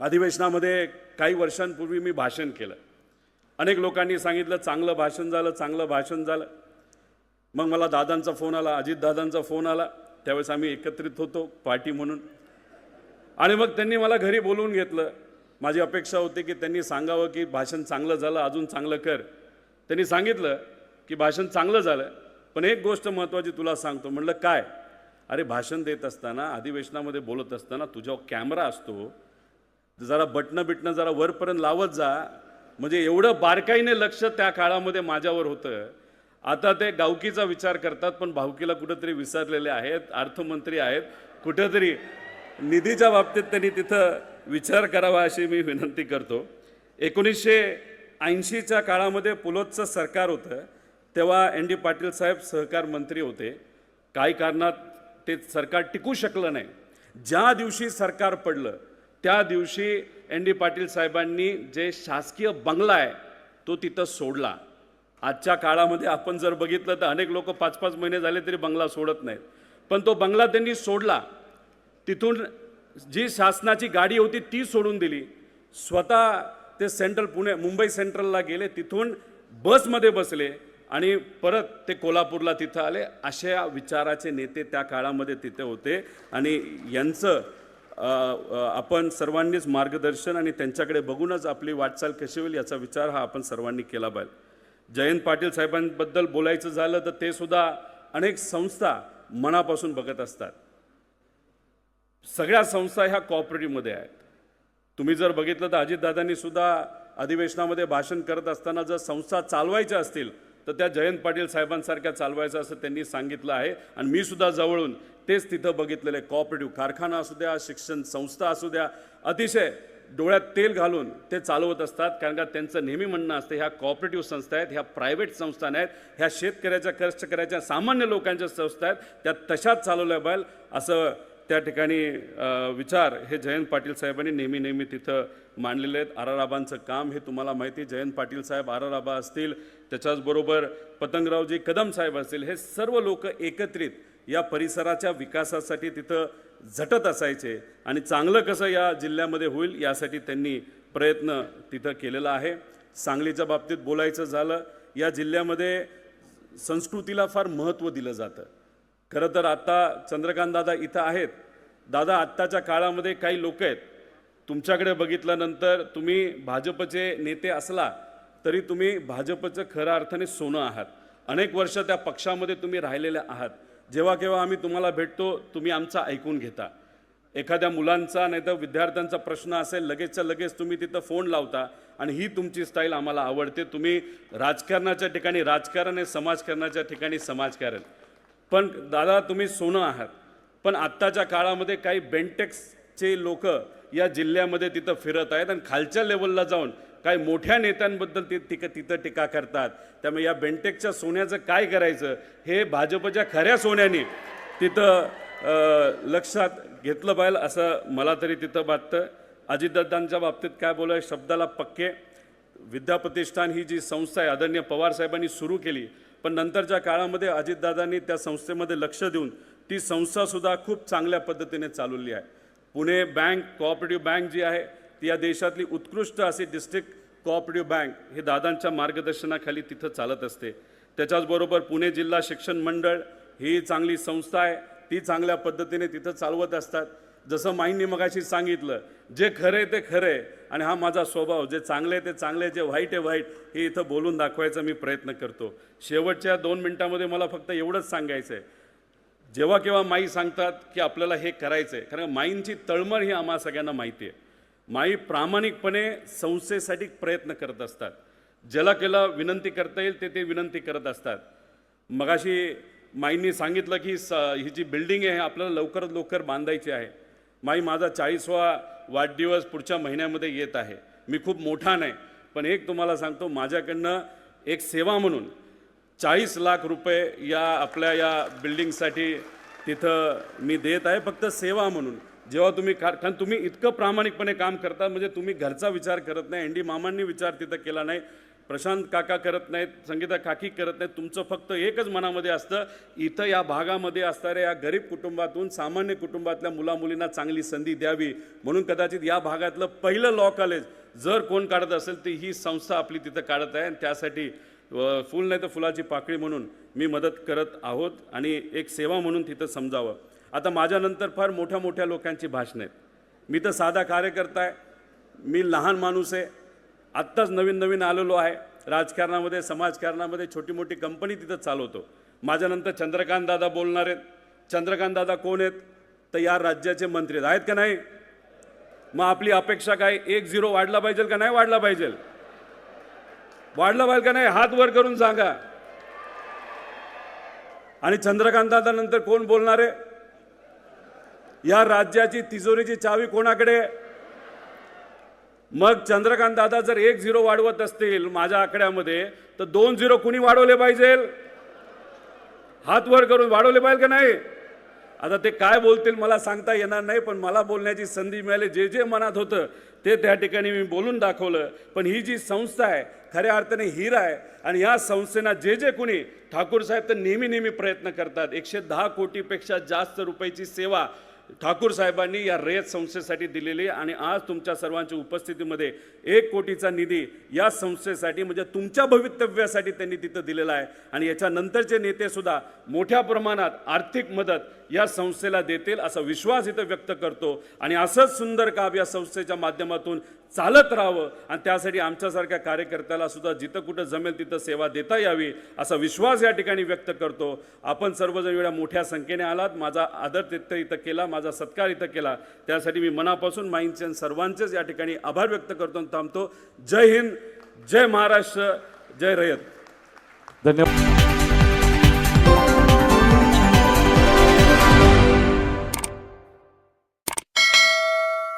अधिवेशनामध्ये काही वर्षांपूर्वी मी भाषण केलं. अनेक लोकांनी सांगितलं चांगलं भाषण झालं चांगलं भाषण झालं. मग मला दादांचा फोन आला अजितदादांचा फोन आला. त्यावेळेस आम्ही एकत्रित होतो पार्टी म्हणून. आणि मग त्यांनी मला घरी बोलवून घेतलं. माझी अपेक्षा होती की त्यांनी सांगावं की भाषण चांगलं झालं अजून चांगलं कर. त्यांनी सांगितलं की भाषण चांगलं झालं पण एक गोष्ट महत्त्वाची तुला सांगतो. म्हणलं काय? अरे भाषण देत असताना अधिवेशनामध्ये बोलत असताना तुझ्यावर कॅमेरा असतो जरा बटणं बिटणं जरा वरपर्यंत लावत जा. म्हणजे एवढं बारकाईने लक्ष त्या काळामध्ये माझ्यावर होतं. आता ते गावकीचा विचार करतात पण भावकीला कुठंतरी विसरलेले आहेत अर्थमंत्री आहेत. कुठंतरी निधीच्या बाबतीत त्यांनी तिथं विचार करावा अशी मी विनंती करतो. एकोणीसशे ऐंशीच्या काळामध्ये पुलोतचं सरकार होतं. तेव्हा एन डी पाटील साहेब सहकार मंत्री होते. काही कारणात ते सरकार टिकू शकलं नाही. ज्या दिवशी सरकार पडलं त्या दिवशी एन डी पाटील साहेबांनी जे शासकीय बंगला आहे तो तिथं सोडला. आजच्या काळामध्ये आपण जर बघितलं तर अनेक लोक पाच पाच महिने झाले तरी बंगला सोडत नाहीत. पण तो बंगला त्यांनी सोडला. तिथून जी शासनाची गाडी होती ती सोडून दिली. स्वतः ते सेंट्रल पुणे मुंबई सेंट्रलला गेले. तिथून बसमध्ये बसले आणि परत ते कोल्हापूरला तिथं आले. अशा विचाराचे नेते त्या काळामध्ये तिथे होते. आणि यांचं आपण सर्वांनीच मार्गदर्शन आणि त्यांच्याकडे बघूनच आपली वाटचाल कशी होईल याचा विचार हा आपण सर्वांनी केला पाहिजे. जयंत पाटील साहेबांबद्दल बोलायचं झालं तर ते सुद्धा अनेक संस्था मनापासून बघत असतात. सगळ्या संस्था ह्या कॉपरेटिव्हमध्ये आहेत. तुम्ही जर बघितलं तर अजितदादांनी सुद्धा अधिवेशनामध्ये भाषण करत असताना जर संस्था चालवायच्या असतील तर त्या जयंत पाटील साहेबांसारख्या चालवायचं असं त्यांनी सांगितलं आहे. आणि मी सुद्धा जवळून तेच तिथं बघितलेले कॉपरेटिव्ह कारखाना असू द्या शिक्षण संस्था असू द्या अतिशय डोळ्यात तेल घालून ते चालवत असतात. कारण का त्यांचं नेहमी म्हणणं असतं ह्या कॉपरेटिव्ह संस्था आहेत ह्या प्रायव्हेट संस्था आहेत ह्या शेतकऱ्याच्या कष्टकऱ्याच्या सामान्य लोकांच्या संस्था आहेत त्या तशाच चालवल्या पाहिजे असं त्या ठिकाणी विचार हे जयंत पाटील साहेबांनी नेहमी नेहमी तिथं मांडलेले आहेत आराराबांचं काम हे तुम्हाला माहिती आहे. जयंत पाटील साहेब आराराबा असतील त्याच्याचबरोबर पतंगरावजी कदम साहेब असतील हे सर्व लोक एकत्रित या परिसराच्या विकासासाठी तिथं झटत असायचे आणि चांगलं कसं या जिल्ह्यामध्ये होईल यासाठी त्यांनी प्रयत्न तिथं केलेला आहे सांगलीच्या बाबतीत बोलायचं झालं या जिल्ह्यामध्ये संस्कृतीला फार महत्त्व दिलं जातं खरं तर आत्ता चंद्रकांत दादा इथं आहेत. दादा आत्ताच्या काळामध्ये काही लोक आहेत. तुमच्याकडे बघितल्यानंतर तुम्ही भाजपचे नेते असला तरी तुम्ही भाजपचं खऱ्या अर्थाने सोनं आहात. अनेक वर्ष त्या पक्षामध्ये तुम्ही राहिलेले आहात. जेव्हा केव्हा आम्ही तुम्हाला भेटतो तुम्ही आमचा ऐकून घेता. एखाद्या मुलांचा नाही तर विद्यार्थ्यांचा प्रश्न असेल लगेचच्या लगेच तुम्ही तिथं फोन लावता आणि ही तुमची स्टाईल आम्हाला आवडते. तुम्ही राजकारणाच्या ठिकाणी राजकारण आणि समाजकारणाच्या ठिकाणी समाजकारण. पण दादा तुम्ही सोनं आहात. पण आत्ताच्या काळामध्ये काही बेंटेक्सचे लोक या जिल्ह्यामध्ये तिथं फिरत आहेत आणि खालच्या लेवलला जाऊन काही मोठ्या नेत्यांबद्दल ते टिक तिथं टीका करतात. त्यामुळे या बेंटेकच्या सोन्याचं काय करायचं? हे भाजपच्या खऱ्या सोन्याने तिथं लक्षात घेतलं पाहिजे असं मला तरी तिथं वाटतं. अजितदादांच्या बाबतीत काय बोलाय शब्दाला पक्के. विद्याप्रतिष्ठान ही जी संस्था आहे आदरणीय पवार साहेबांनी सुरू केली. पण नंतरच्या काळामध्ये अजितदादांनी त्या संस्थेमध्ये लक्ष देऊन ती संस्थासुद्धा खूप चांगल्या पद्धतीने चालवली आहे. पुणे बँक कोऑपरेटिव्ह बँक जी आहे ती या देशातली उत्कृष्ट अशी डिस्ट्रिक्ट कोऑपरेटिव्ह बँक हे दादांच्या मार्गदर्शनाखाली तिथं चालत असते. त्याच्याचबरोबर पुणे जिल्हा शिक्षण मंडळ ही चांगली संस्था आहे ती चांगल्या पद्धतीने तिथं चालवत असतात. जसं माईंनी मगाशी सांगितलं जे खरं आहे ते खरं आहे आणि हा माझा स्वभाव जे चांगले आहे ते चांगले आहे, जे वाईट आहे वाईट हे इथं बोलून दाखवायचा मी प्रयत्न करतो. शेवटच्या दोन मिनटामध्ये मला फक्त एवढंच सांगायचं आहे जेव्हा केव्हा माई सांगतात की आपल्याला हे करायचं आहे कारण माईंची तळमळ ही आम्हा सगळ्यांना माहिती आहे. माई प्रामाणिकपणे संस्थेसाठी प्रयत्न करत असतात. ज्याला केला विनंती करता येईल ते ते विनंती करत असतात. मगाशी माईंनी सांगितलं की स ही जी बिल्डिंग आहे आपल्याला लवकरात लवकर बांधायची आहे. माई माझा चाळीसवा वाढदिवस पुढच्या महिन्यामध्ये येत आहे. मी खूप मोठा नाही पण एक तुम्हाला सांगतो माझ्याकडनं एक सेवा म्हणून चाळीस लाख रुपये या आपल्या या बिल्डिंगसाठी तिथं मी देत आहे फक्त सेवा म्हणून. जेव्हा तुम्ही खा कारण तुम्ही इतकं प्रामाणिकपणे काम करता म्हणजे तुम्ही घरचा विचार करत नाही एन डी मामांनी विचार तिथं केला नाही प्रशांत काका करत नाहीत संगीता काकी करत नाहीत तुमचं फक्त एकच मनामध्ये असतं इथं या भागामध्ये असणाऱ्या या गरीब कुटुंबातून सामान्य कुटुंबातल्या मुलामुलींना चांगली संधी द्यावी. म्हणून कदाचित या भागातलं पहिलं लॉ कॉलेज जर कोण काढत असेल तर ही संस्था आपली तिथं काढत आहे. आणि त्यासाठी फुल नाही तर फुलाची पाकळी म्हणून मी मदत करत आहोत. आणि एक सेवा म्हणून तिथं समजावं. आता माझ्यानंतर फार मोठ्या मोठ्या लोकांची भाषणं आहेत. मी तर साधा कार्यकर्ता आहे. मी लहान माणूस आहे. आत्ताच नवीन नवीन आलेलो आहे. राजकारणामध्ये समाजकारणामध्ये छोटी मोठी कंपनी तिथं चालवतो. माझ्यानंतर चंद्रकांत दादा बोलणार आहेत. चंद्रकांत दादा कोण आहेत? तर या राज्याचे मंत्री आहेत का नाही? मग आपली अपेक्षा काय? एक झिरो वाढला पाहिजे का नाही वाढला पाहिजे? वाढला पाहिजे का नाही? हात वर करून सांगा. आणि चंद्रकांत दादा नंतर कोण बोलणार आहे? या राज्याची तिजोरीची चावी कोणाकडे आहे? मग चंद्रकांत दादा जर एक झिरो वाढवत असतील माझ्या आकड्यामध्ये तर दोन झिरो कुणी वाढवले पाहिजे? हात वर करून वाढवले पाहिजे का नाही? आता ते काय बोलतील मला सांगता येणार नाही पण मला बोलण्याची संधी मिळाली. जे जे मनात होतं ते त्या ठिकाणी मी बोलून दाखवलं. पण ही जी संस्था आहे खऱ्या अर्थाने हीर आहे. आणि या संस्थेना जे जे कुणी ठाकूर साहेब तर नेहमी नेहमी प्रयत्न करतात. एकशे दहा कोटीपेक्षा जास्त रुपयाची सेवा ठाकूर साहेबांनी या रयत संस्थेसाठी दिलेली आहे आणि आज तुमच्या सर्वांच्या उपस्थितीमध्ये एक कोटीचा निधी या संस्थेसाठी म्हणजे तुमच्या भवितव्यासाठी त्यांनी तिथं दिलेला आहे. आणि याच्यानंतरचे नेतेसुद्धा मोठ्या प्रमाणात आर्थिक मदत या संस्थेला देतील असा विश्वास इथं व्यक्त करतो. आणि असंच सुंदर काम या संस्थेच्या माध्यमातून चालत राहावं. आणि त्यासाठी आमच्यासारख्या कार्यकर्त्याला सुद्धा जिथं कुठं जमेल तिथं सेवा देता यावी असा विश्वास या ठिकाणी व्यक्त करतो. आपण सर्वजण एवढ्या मोठ्या संख्येने आलात. माझा आदर तिथं इथं केला माझा सत्कार इथं केला. त्यासाठी मी मनापासून माईंचे आणि सर्वांचेच या ठिकाणी आभार व्यक्त करतो आणि थांबतो. जय हिंद जय महाराष्ट्र जय रयत. धन्यवाद.